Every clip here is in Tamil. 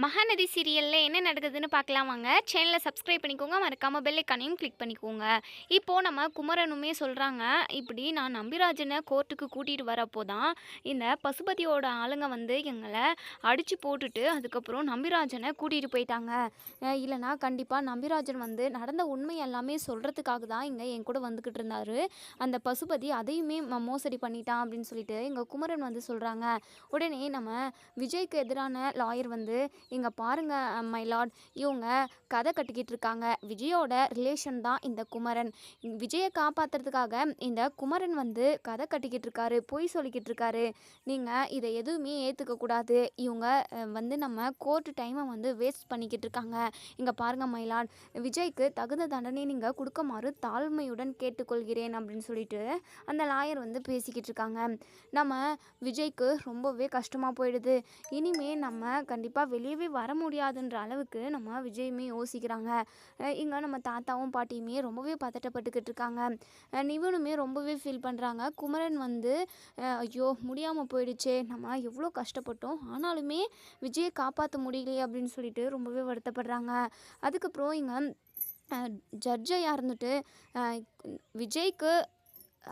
மகாநதி சீரியலில் என்ன நடக்குதுன்னு பார்க்கலாம் வாங்க. சேனலை சப்ஸ்கிரைப் பண்ணிக்கோங்க. மறக்காமல் பெல்லைக்கானையும் கிளிக் பண்ணிக்கோங்க. இப்போது நம்ம குமரனுமே சொல்கிறாங்க இப்படி நான் நம்பிராஜனை கோர்ட்டுக்கு கூட்டிகிட்டு வரப்போ தான் இந்த பசுபதியோட ஆளுங்க வந்து எங்களை அடித்து போட்டுட்டு அதுக்கப்புறம் நம்பிராஜனை கூட்டிகிட்டு போயிட்டாங்க. இல்லைனா கண்டிப்பாக நம்பிராஜன் வந்து நடந்த உண்மை எல்லாமே சொல்கிறதுக்காக தான் இங்கே என் கூட வந்துக்கிட்டு இருந்தார். அந்த பசுபதி அதையுமே ம- மோசடி பண்ணிட்டான் அப்படின்னு சொல்லிட்டு எங்கள் குமரன் வந்து சொல்கிறாங்க உடனே நம்ம விஜய்க்கு எதிரான லாயர் வந்து இங்கே பாருங்கள் மை லார்ட் இவங்க கதை கட்டிக்கிட்டு இருக்காங்க. விஜயோட ரிலேஷன் தான் இந்த குமரன். விஜயை காப்பாற்றுறதுக்காக இந்த குமரன் வந்து கதை கட்டிக்கிட்டு இருக்காரு பொய் சொல்லிக்கிட்டு இருக்காரு. நீங்கள் இதை எதுவுமே ஏற்றுக்கக்கூடாது இவங்க வந்து நம்ம கோர்ட்டு டைமை வந்து வேஸ்ட் பண்ணிக்கிட்டு இருக்காங்க. இங்கே பாருங்கள் மை லார்ட் விஜய்க்கு தகுந்த தண்டனை நீங்கள் கொடுக்குமாறு தாழ்மையுடன் கேட்டுக்கொள்கிறேன் அப்படின்னு சொல்லிட்டு அந்த லாயர் வந்து பேசிக்கிட்டு இருக்காங்க. நம்ம விஜய்க்கு ரொம்பவே கஷ்டமாக போயிடுது. இனிமே நம்ம கண்டிப்பாக வெளியவே வர முடியாதுன்ற அளவுக்கு நம்ம விஜயுமே யோசிக்கிறாங்க. இங்கே நம்ம தாத்தாவும் பாட்டியுமே ரொம்பவே பதட்டப்பட்டுக்கிட்டு இருக்காங்க. நிவனுமே ரொம்பவே ஃபீல் பண்ணுறாங்க குமரன் வந்து ஐயோ முடியாமல் போயிடுச்சே நம்ம எவ்வளோ கஷ்டப்பட்டோம் ஆனாலுமே விஜயை காப்பாற்ற முடியலையே அப்படின்னு சொல்லிட்டு ரொம்பவே வருத்தப்படுறாங்க. அதுக்கப்புறம் இங்கே ஜட்ஜையாக இருந்துட்டு விஜய்க்கு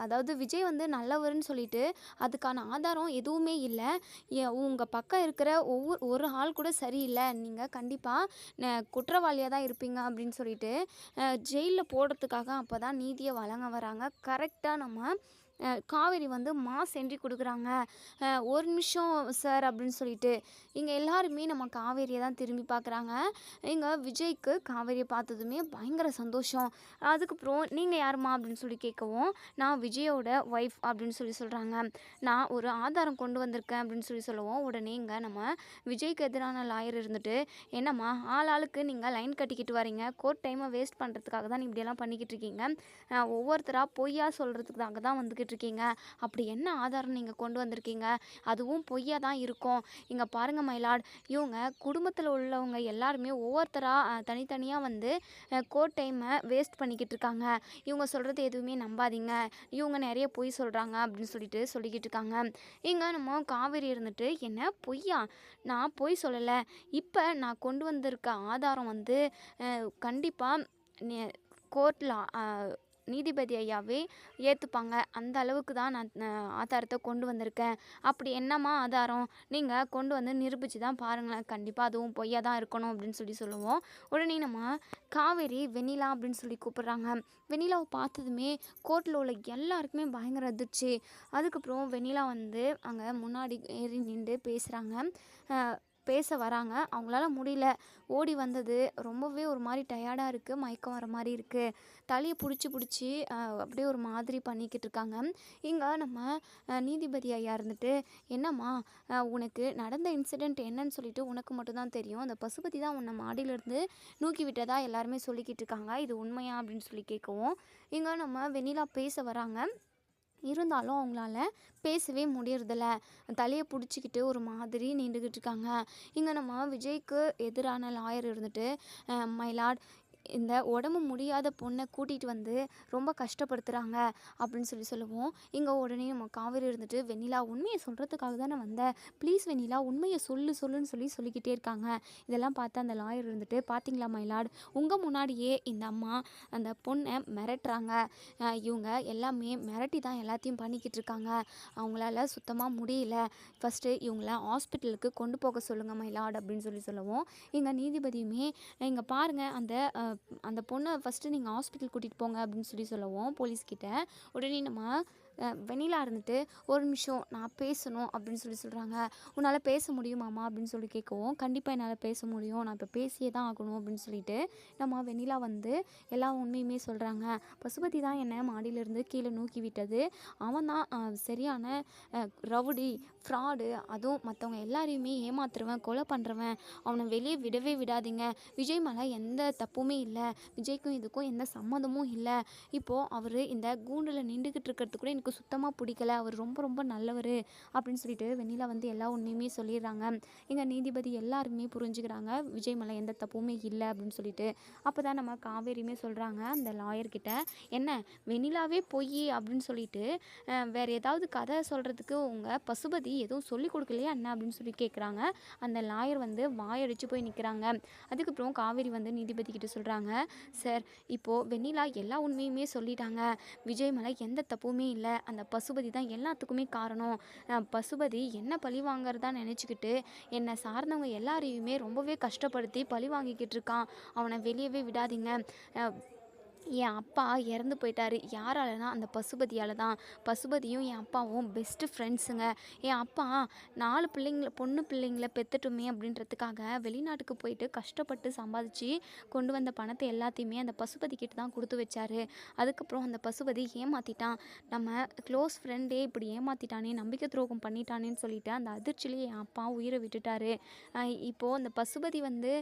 அதாவது விஜய் வந்து நல்லவர்னு சொல்லிட்டு அதுக்கான ஆதாரம் எதுவுமே இல்லை. உங்கள் பக்கம் இருக்கிற ஒவ்வொரு ஒரு ஆள் கூட சரியில்லை. நீங்கள் கண்டிப்பாக குற்றவாளியாக தான் இருப்பீங்க அப்படின்னு சொல்லிட்டு ஜெயிலில் போடுறதுக்காக அப்போ தான் நீதியை வழங்க வராங்க. கரெக்டாக நம்ம காவேரி வந்து மாஸ் என்ட்ரி கொடுக்குறாங்க. ஒரு நிமிஷம் சார் அப்படின்னு சொல்லிட்டு இங்கே எல்லாருமே நம்ம காவேரியை தான் திரும்பி பார்க்குறாங்க இங்கே விஜய்க்கு காவேரியை பார்த்ததுமே பயங்கர சந்தோஷம். அதுக்கப்புறம் நீங்கள் யாருமா அப்படின்னு சொல்லி கேட்கவும் நான் விஜயோட ஒய்ஃப் அப்படின்னு சொல்லி சொல்கிறாங்க நான் ஒரு ஆதாரம் கொண்டு வந்திருக்கேன் அப்படின்னு சொல்லி சொல்லுவோம் உடனே இங்கே நம்ம விஜய்க்கு எதிரான லாயர் இருந்துட்டு என்னம்மா ஆள் ஆளுக்கு நீங்கள் லைன் கட்டிக்கிட்டு வரீங்க. கோர்ட் டைமை வேஸ்ட் பண்ணுறதுக்காக தான் இப்படியெல்லாம் பண்ணிக்கிட்டு இருக்கீங்க. ஒவ்வொருத்தராக பொய்யா சொல்கிறதுக்காக தான் வந்துக்கிட்டு இருக்கீங்க அப்படி என்ன ஆதாரம் நீங்கள் கொண்டு வந்திருக்கீங்க? அதுவும் பொய்யாக தான் இருக்கும். இங்கே பாருங்கள் மயிலாட் இவங்க குடும்பத்தில் உள்ளவங்க எல்லாருமே ஒவ்வொருத்தராக தனித்தனியாக வந்து கோர்ட் டைமை வேஸ்ட் பண்ணிக்கிட்டு இருக்காங்க இவங்க சொல்கிறது எதுவுமே நம்பாதீங்க. இவங்க நிறைய பொய் சொல்கிறாங்க அப்படின்னு சொல்லிட்டு சொல்லிக்கிட்டு இருக்காங்க இங்கே நம்ம காவேரி இருந்துட்டு என்ன பொய்யா? நான் பொய் சொல்லலை. இப்போ நான் கொண்டு வந்திருக்க ஆதாரம் வந்து கண்டிப்பாக கோர்ட்டில் நீதிபதி ஐயாவே ஏற்றுப்பாங்க அந்த அளவுக்கு தான் நான் ஆதாரத்தை கொண்டு வந்திருக்கேன். அப்படி என்னம்மா ஆதாரம்? நீங்கள் கொண்டு வந்து நிரூபித்து தான் பாருங்களேன். கண்டிப்பாக அதுவும் பொய்யா தான் இருக்கணும் அப்படின்னு சொல்லி சொல்லுவோம். உடனே நம்ம காவேரி வெண்ணிலா அப்படின்னு சொல்லி கூப்பிட்றாங்க. வெண்ணிலாவை பார்த்ததுமே கோர்ட்டில் உள்ள எல்லாருக்குமே பயங்கர அதிர்ச்சி. அதுக்கப்புறம் வெண்ணிலா வந்து அங்கே முன்னாடி ஏறி நின்று பேசுகிறாங்க பேச வராங்க. அவங்களால முடியல. ஓடி வந்தது. ரொம்பவே ஒரு மாதிரி டயர்டாக இருக்குது மயக்கம் வர மாதிரி இருக்குது தலையை பிடிச்சி பிடிச்சி அப்படியே ஒரு மாதிரி பண்ணிக்கிட்டு இருக்காங்க. இங்கே நம்ம நீதிபதி ஐயா இருந்துட்டு என்னம்மா உனக்கு நடந்த இன்சிடெண்ட் என்னன்னு சொல்லிட்டு உனக்கு மட்டும்தான் தெரியும். அந்த பசுபதி தான் உன்னை மாடியிலேருந்து நூக்கி விட்டதா எல்லாருமே சொல்லிக்கிட்டு இருக்காங்க. இது உண்மையா? அப்படின்னு சொல்லி கேட்கவும் இங்கே நம்ம வெண்ணிலா பேச வராங்க. இருந்தாலும் அவங்களால பேசவே முடியறதில்ல. தலையை பிடிச்சிக்கிட்டு ஒரு மாதிரி நின்றுக்கிட்டு இருக்காங்க. இங்கே நம்ம விஜய்க்கு எதிரான லாயர் இருந்துட்டு மயிலாட் இந்த உடம்பு முடியாத பொண்ணை கூட்டிகிட்டு வந்து ரொம்ப கஷ்டப்படுத்துகிறாங்க அப்படின்னு சொல்லி சொல்லுவோம். இங்கே உடனே நம்ம காவேரி இருந்துட்டு வெண்ணிலா உண்மையை சொல்கிறதுக்காக தானே வந்தேன் ப்ளீஸ் வெண்ணிலா உண்மையை சொல்லு சொல்லுன்னு சொல்லி சொல்லிக்கிட்டே இருக்காங்க. இதெல்லாம் பார்த்து அந்த லாயர் இருந்துட்டு பார்த்தீங்களா மயிலாடு உங்கள் முன்னாடியே இந்த அம்மா அந்த பொண்ணை மிரட்டுறாங்க. இவங்க எல்லாமே மிரட்டி தான் எல்லாத்தையும் பண்ணிக்கிட்டு இருக்காங்க. அவங்களால சுத்தமாக முடியல. ஃபஸ்ட்டு இவங்கள ஹாஸ்பிட்டலுக்கு கொண்டு போக சொல்லுங்கள் மயிலாடு அப்படின்னு சொல்லி சொல்லுவோம். எங்கள் நீதிபதியுமே இங்கே பாருங்கள் அந்த அந்த பொண்ணை ஃபஸ்ட்டு நீங்கள் ஹாஸ்பிட்டல் கூட்டிகிட்டு போங்க அப்படின்னு சொல்லி சொல்லுவோம் போலீஸ்கிட்ட உடனே நம்ம வெண்ணிலா இருந்துட்டு ஒரு நிமிஷம் நான் பேசணும் அப்படின்னு சொல்லி சொல்கிறாங்க உன்னால் பேச முடியுமாம்மா அப்படின்னு சொல்லி கேட்கவும் கண்டிப்பாக என்னால் பேச முடியும். நான் இப்போ பேசியே தான் ஆகணும் அப்படின்னு சொல்லிட்டு நம்ம வெண்ணிலா வந்து எல்லா உண்மையுமே சொல்கிறாங்க பசுபதி தான் என்னை மாடியிலேருந்து கீழே நூக்கி விட்டது. அவன் தான் சரியான ரவுடி ஃப்ராடு அதுவும் மற்றவங்க எல்லாரையுமே ஏமாத்துறவன் கொலை பண்ணுறவன் அவனை வெளியே விடவே விடாதீங்க. விஜய் மேலே எந்த தப்புமே இல்லை. விஜய்க்கும் இதுக்கும் எந்த சம்மந்தமும் இல்லை. இப்போது அவர் இந்த கூண்டில் நின்றுக்கிட்டு இருக்கிறது கூட எனக்கு எனக்கு சுத்தமாக பிடிக்கல. அவர் ரொம்ப ரொம்ப நல்லவர் அப்படின்னு சொல்லிட்டு வெண்ணிலா வந்து எல்லா உண்மையுமே சொல்லிடுறாங்க. எங்கள் நீதிபதி எல்லாருமே புரிஞ்சுக்கிறாங்க. விஜய் மலை எந்த தப்புமே இல்லை அப்படின்னு சொல்லிட்டு. அப்போ தான் நம்ம காவேரியுமே சொல்கிறாங்க அந்த லாயர்கிட்ட என்ன? வெண்ணிலாவே பொய் அப்படின்னு சொல்லிட்டு வேறு ஏதாவது கதை சொல்கிறதுக்கு உங்கள் பசுபதி எதுவும் சொல்லி கொடுக்கலையா என்ன அப்படின்னு சொல்லி கேட்குறாங்க அந்த லாயர் வந்து வாயடிச்சு போய் நிற்கிறாங்க அதுக்கப்புறம் காவேரி வந்து நீதிபதி கிட்ட சொல்கிறாங்க சார் இப்போது வெண்ணிலா எல்லா உண்மையுமே சொல்லிட்டாங்க. விஜய் மலை எந்த தப்புமே இல்லை. அந்த பசுபதி தான் எல்லாத்துக்குமே காரணம். பசுபதி என்ன பழி வாங்குறதா நினச்சிக்கிட்டு என்னை சார்ந்தவங்க எல்லாரையுமே ரொம்பவே கஷ்டப்படுத்தி பழி வாங்கிக்கிட்டு இருக்கான். அவனை வெளியவே விடாதீங்க. என் அப்பா இறந்து போயிட்டாரு. யாராலனா அந்த பசுபதியால் தான் பசுபதியும் என் அப்பாவும் பெஸ்ட்டு ஃப்ரெண்ட்ஸுங்க என் அப்பா நாலு பிள்ளைங்கள பொண்ணு பிள்ளைங்கள பெற்றுட்டுமே அப்படின்றதுக்காக வெளிநாட்டுக்கு போயிட்டு கஷ்டப்பட்டு சம்பாதிச்சு கொண்டு வந்த பணத்தை எல்லாத்தையுமே அந்த பசுபதி கிட்ட தான் கொடுத்து வச்சாரு. அதுக்கப்புறம் அந்த பசுபதி ஏமாற்றிட்டான் நம்ம க்ளோஸ் ஃப்ரெண்டே இப்படி ஏமாற்றிட்டானே நம்பிக்கை துரோகம் பண்ணிட்டானேன்னு சொல்லிட்டு அந்த அதிர்ச்சியிலேயே என் அப்பா உயிரை விட்டுட்டாரு. இப்போது அந்த பசுபதி வந்து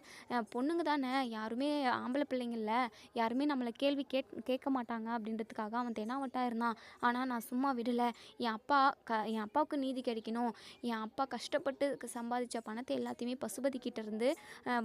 பொண்ணுங்க தானே யாருமே ஆம்பளை பிள்ளைங்கள யாருமே நம்மளை கேள்வி கேட் கேட்க மாட்டாங்க அப்படின்றதுக்காக அவன் தெனாவட்டாக இருந்தான் ஆனால் நான் சும்மா விடலை. என் அப்பா க என் அப்பாவுக்கு நீதி கிடைக்கணும். என் அப்பா கஷ்டப்பட்டு சம்பாதிச்ச பணத்தை எல்லாத்தையுமே பசுபதி இருந்து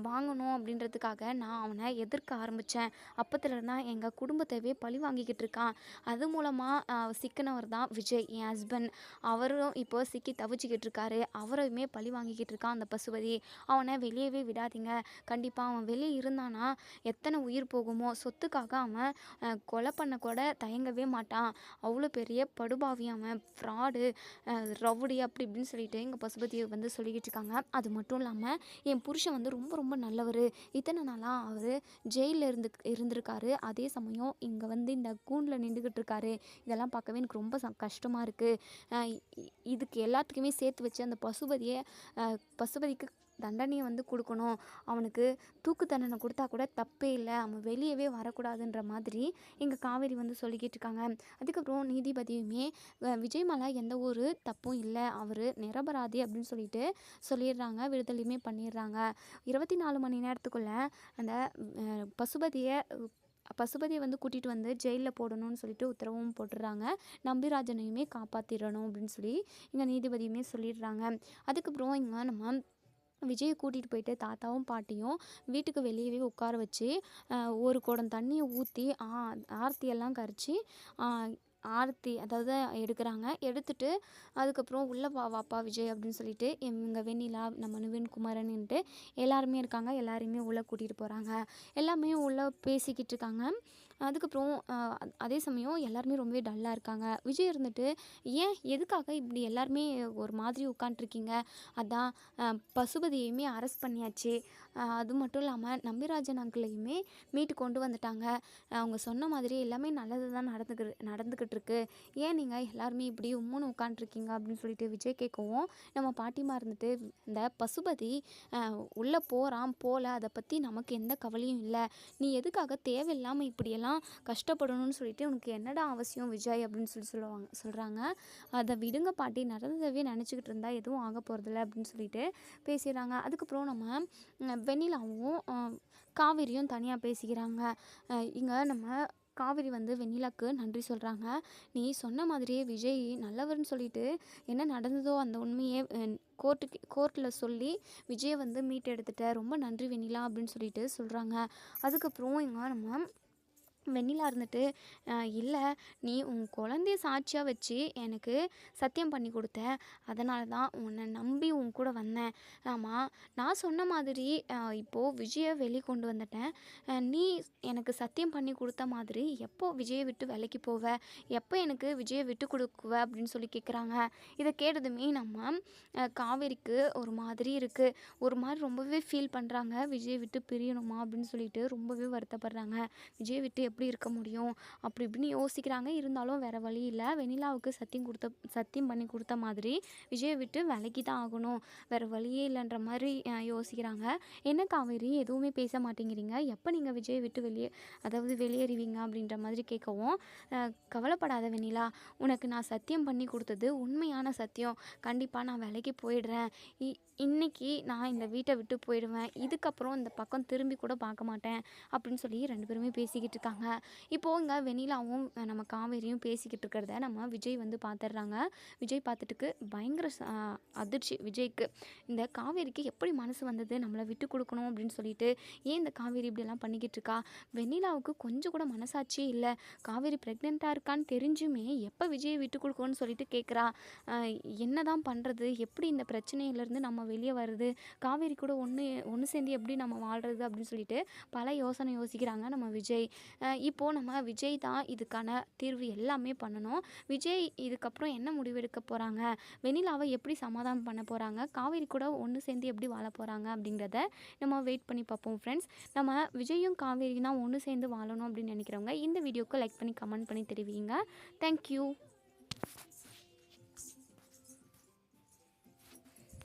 வாங்கணும் அப்படின்றதுக்காக நான் அவனை எதிர்க்க ஆரம்பித்தேன் அப்பத்துல தான் எங்கள் குடும்பத்தைவே பழி வாங்கிக்கிட்டு இருக்கான். அது மூலமாக சிக்கினவர் தான் விஜய் என் ஹஸ்பண்ட். அவரும் இப்போ சிக்கி தவிச்சிக்கிட்டு இருக்காரு அவரையுமே பழி வாங்கிக்கிட்டு இருக்கான் அந்த பசுபதி. அவனை வெளியவே விடாதீங்க. கண்டிப்பாக அவன் வெளியே இருந்தானா எத்தனை உயிர் போகுமோ சொத்துக்காக அவன் அஹ், கொலை பண்ண கூட தயங்கவே மாட்டான். அவ்வளோ பெரிய படுபாவி அவன். ஃப்ராடு ரவுடி அப்படி இப்படின்னு சொல்லிட்டு எங்கள் பசுபதியை வந்து சொல்லிக்கிட்டு இருக்காங்க. அது மட்டும் இல்லாமல் என் புருஷன் வந்து ரொம்ப ரொம்ப நல்லவர். இத்தனை நாளாக அவர் ஜெயிலில் இருந்து இருந்திருக்காரு. அதே சமயம் இங்கே வந்து இந்த கூண்டில் நின்றுக்கிட்டு இருக்காரு. இதெல்லாம் பார்க்கவே எனக்கு ரொம்ப ச கஷ்டமாக இருக்குது இதுக்கு எல்லாத்துக்குமே சேர்த்து வச்சு அந்த பசுபதியை பசுபதிக்கு தண்டனையை வந்து கொடுக்கணும். அவனுக்கு தூக்கு தண்டனை கொடுத்தா கூட தப்பே இல்லை. அவன் வெளியவே வரக்கூடாதுன்ற மாதிரி எங்கள் காவேரி வந்து சொல்லிக்கிட்டு இருக்காங்க. அதுக்கப்புறம் நீதிபதியுமே விஜய் மலா எந்த ஒரு தப்பும் இல்லை. அவர் நிரபராதி அப்படின்னு சொல்லிட்டு சொல்லிடுறாங்க. விடுதலையுமே பண்ணிடுறாங்க. இருபத்தி நாலு மணி நேரத்துக்குள்ளே அந்த பசுபதியை பசுபதியை வந்து கூட்டிகிட்டு வந்து ஜெயிலில் போடணும்னு சொல்லிட்டு உத்தரவும் போட்டுடுறாங்க. நம்பிராஜனையுமே காப்பாற்றிடணும் அப்படின்னு சொல்லி இங்கே நீதிபதியுமே சொல்லிடுறாங்க. அதுக்கப்புறம் இங்கே நம்ம விஜயை கூட்டிகிட்டு போயிட்டு தாத்தாவும் பாட்டியும் வீட்டுக்கு வெளியவே உட்கார வச்சு ஒரு குடம் தண்ணியை ஊற்றி ஆர்த்தியெல்லாம் கரைச்சி ஆரத்தி அதாவது எடுக்கிறாங்க. எடுத்துட்டு அதுக்கப்புறம் உள்ளே வா வாப்பா விஜய் அப்படின்னு சொல்லிட்டு இவங்க வெண்ணிலா நம்ம நிவென்குமாரனுட்டு எல்லாருமே இருக்காங்க. எல்லாருமே உள்ளே கூட்டிகிட்டு போகிறாங்க எல்லாமே உள்ளே பேசிக்கிட்டு இருக்காங்க. அதுக்கப்புறம் அதே சமயம் எல்லாருமே ரொம்பவே டல்லாக இருக்காங்க. விஜய் இருந்துட்டு ஏன் எதுக்காக இப்படி எல்லாருமே ஒரு மாதிரி உட்காண்ட்ருக்கீங்க அதான் பசுபதியையுமே அரெஸ்ட் பண்ணியாச்சு. அது மட்டும் இல்லாமல் நம்பிராஜன் அங்கிளையுமே மீட்டு கொண்டு வந்துட்டாங்க. அவங்க சொன்ன மாதிரி எல்லாமே நல்லது தான் நடந்துக்கிட்டு நடந்துக்கிட்டு இருக்கு ஏன் நீங்கள் எல்லாருமே இப்படி உம்முன்னு உட்காண்ட்ருக்கீங்க அப்படின்னு சொல்லிட்டு விஜய் கேட்கவும் நம்ம பாட்டிமா இருந்துட்டு இந்த பசுபதி உள்ளே போகிறான் போகல அதை பற்றி நமக்கு எந்த கவலையும் இல்லை. நீ எதுக்காக தேவையில்லாமல் இப்படியெல்லாம் கஷ்டப்படணும்னு சொல்லிட்டு உனக்கு என்னடா அவசியம் விஜய் அப்படின்னு சொல்லி சொல்லுவாங்க சொல்கிறாங்க அதை விடுங்க பாட்டி நடந்ததவே நினச்சிக்கிட்டு இருந்தால் எதுவும் ஆக போகிறதில்ல அப்படின்னு சொல்லிட்டு பேசிடுறாங்க. அதுக்கப்புறம் நம்ம வெண்ணிலாவும் காவிரியும் காவேரியும் தனியாக பேசிக்கிறாங்க. இங்கே நம்ம காவேரி வந்து வெண்ணிலாக்கு நன்றி சொல்கிறாங்க நீ சொன்ன மாதிரியே விஜய் நல்லவர்னு சொல்லிட்டு என்ன நடந்ததோ அந்த உண்மையை கோர்ட்டுக்கு கோர்ட்டில் சொல்லி விஜயை வந்து மீட் எடுத்துட்ட ரொம்ப நன்றி வெண்ணிலா அப்படின்னு சொல்லிட்டு சொல்கிறாங்க அதுக்கப்புறம் இங்கே நம்ம வெண்ணிலா இருந்துட்டு இல்லை நீ உன் குழந்தைய சாட்சியாக வச்சு எனக்கு சத்தியம் பண்ணி கொடுத்த. அதனால தான் உன்னை நம்பி உன் கூட வந்தேன். ஆமாம் நான் சொன்ன மாதிரி இப்போது விஜயை வெளியே கொண்டு வந்துட்டேன். நீ எனக்கு சத்தியம் பண்ணி கொடுத்த மாதிரி எப்போ விஜயை விட்டு வேலைக்கு போவ? எப்போ எனக்கு விஜயை விட்டு கொடுக்குவ? அப்படின்னு சொல்லி கேட்குறாங்க இதை கேட்டதுமே நம்ம காவேரிக்கு ஒரு மாதிரி இருக்குது ஒரு மாதிரி ரொம்பவே ஃபீல் பண்ணுறாங்க விஜயை விட்டு பிரியணுமா? அப்படின்னு சொல்லிட்டு ரொம்பவே வருத்தப்படுறாங்க. விஜய் விட்டு எப்படி இருக்க முடியும்? அப்படி இப்படின்னு யோசிக்கிறாங்க. இருந்தாலும் வேறு வழி இல்லை. வெண்ணிலாவுக்கு சத்தியம் கொடுத்த சத்தியம் பண்ணி கொடுத்த மாதிரி விஜயை விட்டு விலைக்கு தான் ஆகணும். வேறு வழியே இல்லைன்ற மாதிரி யோசிக்கிறாங்க. என்ன காவேரி? எதுவுமே பேச மாட்டேங்கிறீங்க. எப்போ நீங்கள் விஜயை விட்டு வெளியே அதாவது வெளியேறுவீங்க அப்படின்ற மாதிரி கேட்கவும் கவலைப்படாத வெனிலா உனக்கு நான் சத்தியம் பண்ணி கொடுத்தது உண்மையான சத்தியம். கண்டிப்பாக நான் விலைக்கு போயிடுறேன். இன்றைக்கி நான் இந்த வீட்டை விட்டு போயிடுவேன். இதுக்கப்புறம் இந்த பக்கம் திரும்பி கூட பார்க்க மாட்டேன் அப்படின்னு சொல்லி ரெண்டு பேருமே பேசிக்கிட்டு இருக்காங்க. இப்போது இங்கே வெண்ணிலாவும் நம்ம காவேரியும் பேசிக்கிட்டு இருக்கிறத நம்ம விஜய் வந்து பார்த்துடுறாங்க விஜய் பார்த்துட்டுக்கு பயங்கர அதிர்ச்சி விஜய்க்கு. இந்த காவேரிக்கு எப்படி மனசு வந்தது? நம்மளை விட்டு கொடுக்கணும் அப்படின்னு சொல்லிட்டு ஏன் இந்த காவேரி இப்படியெல்லாம் பண்ணிக்கிட்டு இருக்கா? வெண்ணிலாவுக்கு கொஞ்சம் கூட மனசாட்சியே இல்லை. காவேரி ப்ரெக்னெண்ட்டாக இருக்கான்னு தெரிஞ்சுமே எப்போ விஜயை விட்டு கொடுக்கணும்னு சொல்லிட்டு கேட்குறா என்ன தான் பண்ணுறது எப்படி இந்த பிரச்சனையிலேருந்து நம்ம வெளியே வர்றது காவேரி கூட ஒன்று ஒன்று சேர்ந்து எப்படி நம்ம வாழ்கிறது அப்படின்னு சொல்லிட்டு பல யோசனை யோசிக்கிறாங்க நம்ம விஜய். இப்போது நம்ம விஜய் தான் இதுக்கான தீர்வு எல்லாமே பண்ணணும். விஜய் இதுக்கப்புறம் என்ன முடிவெடுக்க போகிறாங்க வெண்ணிலாவை எப்படி சமாதானம் பண்ண போகிறாங்க காவேரி கூட ஒன்று சேர்ந்து எப்படி வாழ போகிறாங்க அப்படிங்கிறத நம்ம வெயிட் பண்ணி பார்ப்போம் ஃப்ரெண்ட்ஸ் நம்ம விஜயும் காவேரி தான் ஒன்று சேர்ந்து வாழணும் அப்படின்னு நினைக்கிறவங்க இந்த வீடியோக்கு லைக் பண்ணி கமெண்ட் பண்ணி தெரிவிங்க. தேங்க்யூ